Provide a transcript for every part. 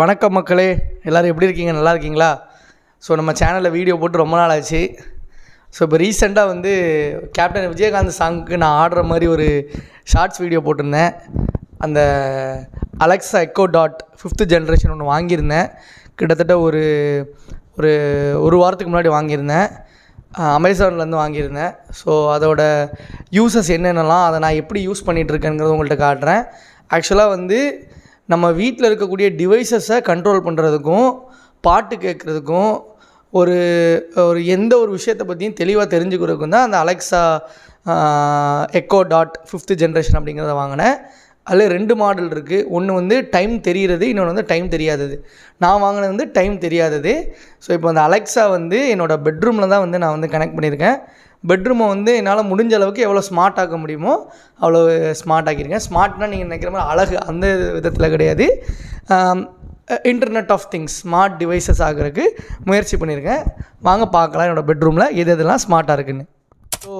வணக்கம் மக்களே. எல்லோரும் எப்படி இருக்கீங்க? நல்லா இருக்கீங்களா? ஸோ நம்ம சேனலில் வீடியோ போட்டு ரொம்ப நாள் ஆச்சு. ஸோ இப்போ ரீசெண்டாக வந்து கேப்டன் விஜயகாந்த் சாங்க்கு நான் ஆடுற மாதிரி ஒரு ஷார்ட்ஸ் வீடியோ போட்டிருந்தேன். அந்த Alexa Echo Dot fifth generation ஒன்று வாங்கியிருந்தேன். கிட்டத்தட்ட ஒரு ஒரு ஒரு வாரத்துக்கு முன்னாடி வாங்கியிருந்தேன். அமேசான்லேருந்து வாங்கியிருந்தேன். ஸோ அதோட யூசஸ் என்னென்னலாம் அதை நான் எப்படி யூஸ் பண்ணிகிட்ருக்கேங்கிறத உங்கள்கிட்ட காட்டுறேன். ஆக்சுவலாக வந்து நம்ம வீட்டில் இருக்கக்கூடிய டிவைசஸை கண்ட்ரோல் பண்ணுறதுக்கும் பாட்டு கேட்குறதுக்கும் ஒரு ஒரு எந்த ஒரு விஷயத்தை பற்றியும் தெளிவாக தெரிஞ்சுக்கிறதுக்கும் தான் அந்த Alexa Echo Dot fifth generation அப்படிங்கிறத வாங்கினேன். அதில் ரெண்டு மாடல் இருக்குது ஒன்று வந்து டைம் தெரிகிறது இன்னொன்று வந்து டைம் தெரியாதது. நான் வாங்கினது வந்து டைம் தெரியாதது. ஸோ இப்போ அந்த அலெக்ஸா வந்து என்னோடய பெட்ரூமில் தான் வந்து நான் வந்து கனெக்ட் பண்ணியிருக்கேன். பெட்ரூமை வந்து என்னால் முடிஞ்ச அளவுக்கு எவ்வளோ ஸ்மார்ட் ஆக்க முடியுமோ அவ்வளோ ஸ்மார்ட் ஆக்கியிருக்கேன் ஸ்மார்ட்னால் நீங்கள் நினைக்கிற மாதிரி அழகு அந்த விதத்தில் கிடையாது. Internet of things smart devices ஆகிறதுக்கு முயற்சி பண்ணியிருக்கேன் வாங்க பார்க்கலாம் என்னோடய பெட்ரூமில் எது எதெல்லாம் ஸ்மார்ட்டாக இருக்குன்னு. ஸோ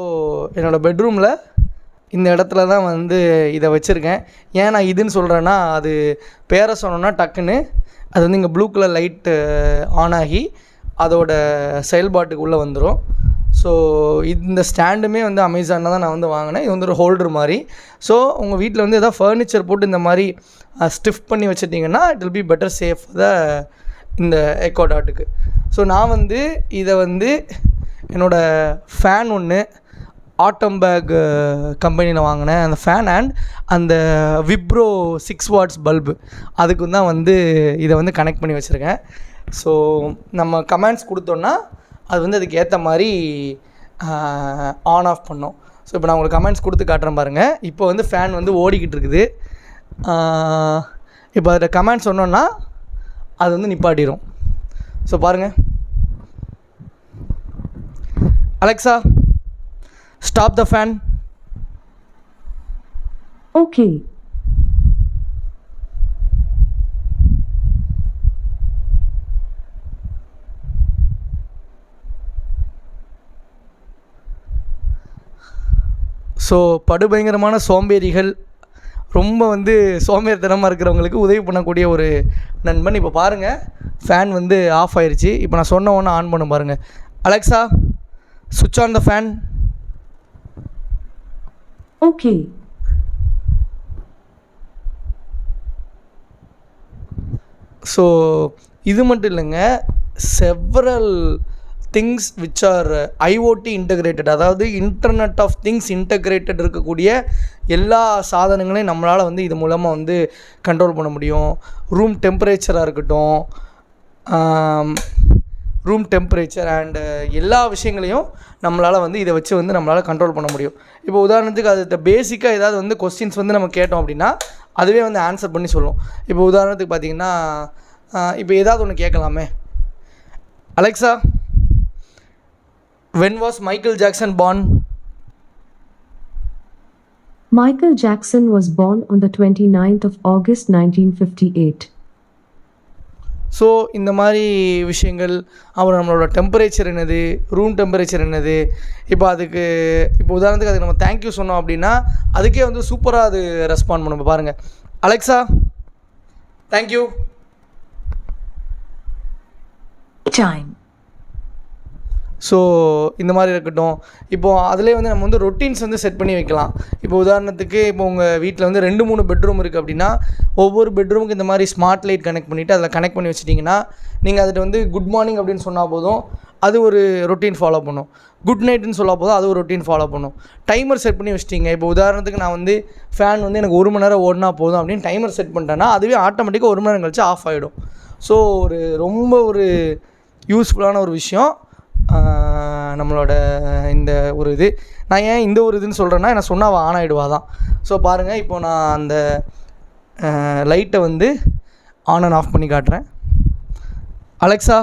என்னோடய பெட்ரூமில் இந்த இடத்துல தான் வந்து இதை வச்சுருக்கேன். ஏன் நான் இதுன்னு சொல்கிறேன்னா அது பேரை சொன்னோன்னா டக்குன்னு அது வந்து இங்கே ப்ளூ கலர் லைட்டு ஆன் ஆகி அதோட செயல்பாட்டுக்கு உள்ளே வந்துடும் ஸோ இந்த ஸ்டாண்டுமே வந்து அமேசானில் தான் நான் வந்து வாங்கினேன். இது வந்து ஒரு ஹோல்டர் மாதிரி. ஸோ உங்கள் வீட்டில் வந்து எதாவது ஃபர்னிச்சர் போட்டு இந்த மாதிரி ஸ்டிஃப் பண்ணி வச்சுட்டிங்கன்னா it will be better safe the இந்த எக்கோ டாட்டுக்கு ஸோ நான் வந்து இதை வந்து என்னோடய ஃபேன் ஒன்று ஆட்டம் பேக் கம்பெனியில் வாங்கினேன். அந்த ஃபேன் அண்ட் அந்த விப்ரோ சிக்ஸ் வாட்ஸ் பல்பு அதுக்கு தான் வந்து இதை வந்து கனெக்ட் பண்ணி வச்சுருக்கேன். ஸோ நம்ம கமெண்ட்ஸ் கொடுத்தோன்னா அது வந்து அதுக்கு ஏற்ற மாதிரி ஆன் ஆஃப் பண்ணும். ஸோ இப்போ நான் உங்களுக்கு கமெண்ட்ஸ் கொடுத்து காட்டுறேன் பாருங்கள் இப்போ வந்து ஃபேன் வந்து ஓடிக்கிட்டு இருக்குது. இப்போ அதில் கமெண்ட் சொன்னோன்னா அது வந்து நிப்பாட்டிடும் ஸோ பாருங்கள் Alexa stop the fan okay so படுபயங்கரமான சோம்பேறிகள் ரொம்ப வந்து சோம்பேறித்தனமாக இருக்கிறவங்களுக்கு உதவி பண்ணக்கூடிய ஒரு நண்பன். இப்போ பாருங்கள் ஃபேன் வந்து ஆஃப் ஆயிடுச்சு இப்போ நான் சொன்ன ஒன்று ஆன் பண்ண பாருங்கள் அலெக்ஸா சுவிட்ச் on the fan Okay. So இது மட்டும் இல்லைங்க several things which are IoT integrated அதாவது இன்டர்நெட் ஆஃப் திங்ஸ் இன்டகிரேட்டட் இருக்கக்கூடிய எல்லா சாதனங்களையும் நம்மளால் வந்து இது மூலமாக வந்து கண்ட்ரோல் பண்ண முடியும். ரூம் டெம்பரேச்சராக இருக்கட்டும் ரூம் டெம்பரேச்சர் அண்டு எல்லா விஷயங்களையும் நம்மளால் வந்து இதை வச்சு வந்து நம்மளால் கண்ட்ரோல் பண்ண முடியும். இப்போ உதாரணத்துக்கு அது பேசிக்காக ஏதாவது வந்து கொஸ்டின்ஸ் வந்து நம்ம கேட்டோம் அப்படின்னா அதுவே வந்து ஆன்சர் பண்ணி சொல்லும். இப்போ உதாரணத்துக்கு பார்த்தீங்கன்னா இப்போ ஏதாவது ஒன்று கேட்கலாமே. Alexa when was Michael Jackson born Michael Jackson was born on the 29th of August 1958. So இந்த மாதிரி விஷயங்கள் அப்புறம் நம்மளோட டெம்பரேச்சர் என்னது ரூம் டெம்பரேச்சர் என்னது இப்போ அதுக்கு இப்போ உதாரணத்துக்கு அதுக்கு நம்ம தேங்க்யூ சொன்னோம் அப்படின்னா அதுக்கே வந்து சூப்பராக அது ரெஸ்பாண்ட் பண்ணும் இப்போ பாருங்கள் அலெக்ஸா தேங்க்யூ Time. ஸோ இந்த மாதிரி இருக்கட்டும். இப்போது அதிலே வந்து நம்ம வந்து ரொட்டீன்ஸ் வந்து செட் பண்ணி வைக்கலாம். இப்போ உதாரணத்துக்கு இப்போ உங்கள் வீட்டில் வந்து ரெண்டு மூணு பெட்ரூம் இருக்குது அப்படின்னா ஒவ்வொரு பெட்ரூமுக்கு இந்த மாதிரி ஸ்மார்ட் லைட் கனெக்ட் பண்ணிவிட்டு அதில் கனெக்ட் பண்ணி வச்சிட்டிங்கன்னா நீங்கள் அதில் வந்து குட் மார்னிங் அப்படின்னு சொன்னால் போதும் அது ஒரு ரொட்டீன் ஃபாலோ பண்ணும். குட் நைட்டுன்னு சொல்ல போதும் அது ஒரு ரொட்டீன் ஃபாலோ பண்ணும். டைமர் செட் பண்ணி வச்சிட்டிங்க. இப்போ உதாரணத்துக்கு நான் வந்து ஃபேன் வந்து எனக்கு ஒரு மணி நேரம் ஓடினா போதும் அப்படின்னு டைமர் செட் பண்ணிட்டேன்னா அதுவே ஆட்டோமேட்டிக்காக ஒரு மணி நேரம் கழிச்சு ஆஃப் ஆகிடும் ஸோ ஒரு ரொம்ப ஒரு யூஸ்ஃபுல்லான ஒரு விஷயம். நம்மளோட இந்த ஒரு இது. நான் ஏன் இந்த ஒரு இதுன்னு சொல்கிறேன்னா நான் சொன்னால் அவள் ஆன் ஆகிடுவா தான் ஸோ பாருங்கள் இப்போ நான் அந்த லைட்டை வந்து ஆன் அண்ட் ஆஃப் பண்ணி காட்டுறேன். அலெக்ஸா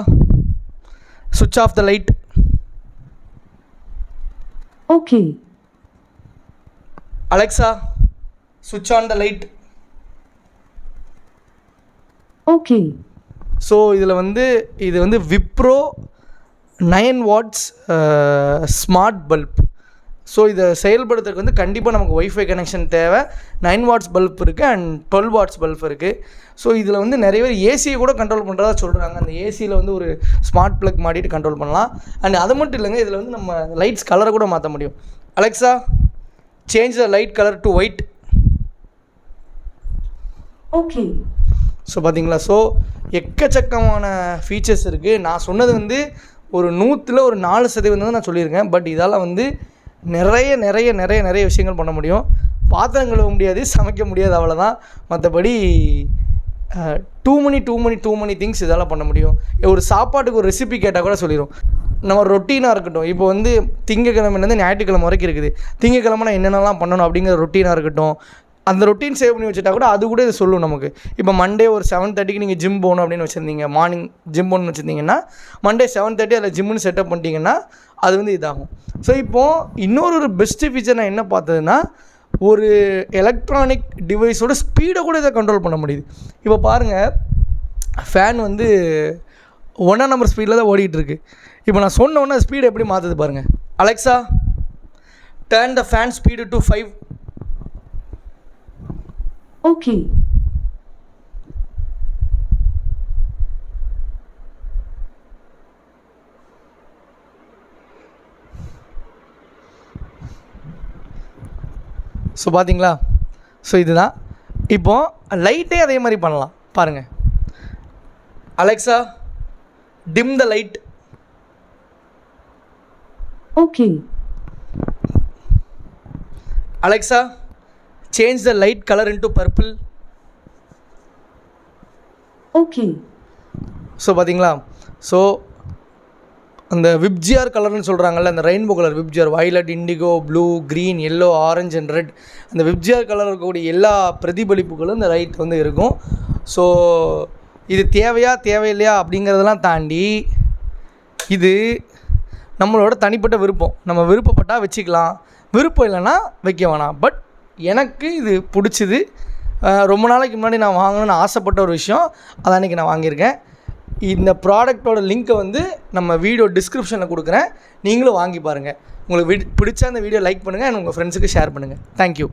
சுவிட்ச் off the light Okay. Alexa சுவிட்ச் on the light Okay. So இதில் வந்து இது வந்து Wipro nine watts smart bulb so இதை செயல்படுத்துறதுக்கு வந்து கண்டிப்பாக நமக்கு ஒய்ஃபை கனெக்ஷன் தேவை. நைன் வாட்ஸ் பல்ப் இருக்குது அண்ட் டுவெல் வாட்ஸ் பல்ப் இருக்குது ஸோ இதில் வந்து நிறைய பேர் ஏசியை கூட கண்ட்ரோல் பண்ணுறதா சொல்கிறாங்க அந்த ஏசியில் வந்து ஒரு ஸ்மார்ட் ப்ளக் மாட்டிட்டு கண்ட்ரோல் பண்ணலாம். அண்ட் அது மட்டும் இல்லைங்க இதில் வந்து நம்ம லைட்ஸ் கலரை கூட மாற்ற முடியும். Alexa change the light colour to white Okay. So பார்த்தீங்களா ஸோ எக்கச்சக்கமான ஃபீச்சர்ஸ் இருக்குது நான் சொன்னது வந்து ஒரு நூற்றில் ஒரு நாலு சதவீதம் தான் நான் சொல்லியிருக்கேன். பட் இதால் வந்து நிறைய நிறைய நிறைய நிறைய விஷயங்கள் பண்ண முடியும். பாத்திரம் கழுவ முடியாது சமைக்க முடியாது அவ்வளோதான் மற்றபடி too many too many too many things இதெல்லாம் பண்ண முடியும். ஒரு சாப்பாட்டுக்கு ஒரு ரெசிபி கேட்டால் கூட சொல்லிடும் நம்ம ரொட்டீனாக இருக்கட்டும். இப்போ வந்து திங்கக்கிழமைலேருந்து ஞாயிற்றுக்கிழமை வரைக்கும் இருக்குது. திங்கக்கிழமை நான் என்னென்னலாம் பண்ணணும் அப்படிங்கிற ரொட்டீனாக இருக்கட்டும். அந்த ரொட்டீன் சேவ் பண்ணி வச்சுட்டா கூட அது கூட இது சொல்லும் நமக்கு. இப்போ மண்டே ஒரு செவன் தேர்ட்டிக்கு நீங்கள் ஜிம் போகணும் அப்படின்னு வச்சுருந்தீங்க. மார்னிங் ஜிம் போகணும்னு வச்சுருந்தீங்கன்னா மண்டே செவன் தேர்ட்டி அதில் ஜிம்முன்னு செட்டப் பண்ணிட்டீங்கன்னா அது வந்து இதாகும். ஸோ இப்போது இன்னொரு ஒரு பெஸ்ட்டு ஃபீச்சர் நான் என்ன பார்த்ததுன்னா ஒரு எலக்ட்ரானிக் டிவைஸோட ஸ்பீடை கூட இதை கண்ட்ரோல் பண்ண முடியுது. இப்போ பாருங்கள் ஃபேன் வந்து ஒன்றா நம்பர் ஸ்பீடில் தான் ஓடிட்டுருக்கு இப்போ நான் சொன்ன உடனே ஸ்பீடு எப்படி மாற்றுது பாருங்கள் Alexa turn the fan speed to five Okay. So பார்த்தீங்களா ஸோ இதுதான். இப்போது லைட்டே அதே மாதிரி பண்ணலாம். பாருங்கள் Alexa dim the light Okay. Alexa change the light colour into purple Okay. So பார்த்தீங்களா ஸோ அந்த விப்ஜிஆர் கலர்னு சொல்கிறாங்கல்ல அந்த rainbow colour VIBGYOR violet indigo blue green yellow orange and red அந்த விப்ஜிஆர் கலர் இருக்கக்கூடிய எல்லா பிரதிபலிப்புகளும் இந்த லைட் வந்து இருக்கும். ஸோ இது தேவையா தேவையில்லையா அப்படிங்கிறதெல்லாம் தாண்டி இது நம்மளோட தனிப்பட்ட விருப்பம். நம்ம விருப்பப்பட்டால் வச்சுக்கலாம். விருப்பம் இல்லைன்னா வைக்க வேணாம். பட் எனக்கு இது பிடிச்சிது. ரொம்ப நாளைக்கு முன்னாடி நான் வாங்கணும்னு ஆசைப்பட்ட ஒரு விஷயம். அதான் அன்றைக்கி நான் வாங்கியிருக்கேன். இந்த ப்ராடக்ட்டோட லிங்க்கை வந்து நம்ம வீடியோ டிஸ்கிரிப்ஷனில் கொடுக்குறேன். நீங்களும் வாங்கி பாருங்கள் உங்களுக்கு வி பிடிச்ச அந்த வீடியோ லைக் பண்ணுங்கள் அண்ட் உங்கள் ஃப்ரெண்ட்ஸுக்கு ஷேர் பண்ணுங்கள் தேங்க்யூ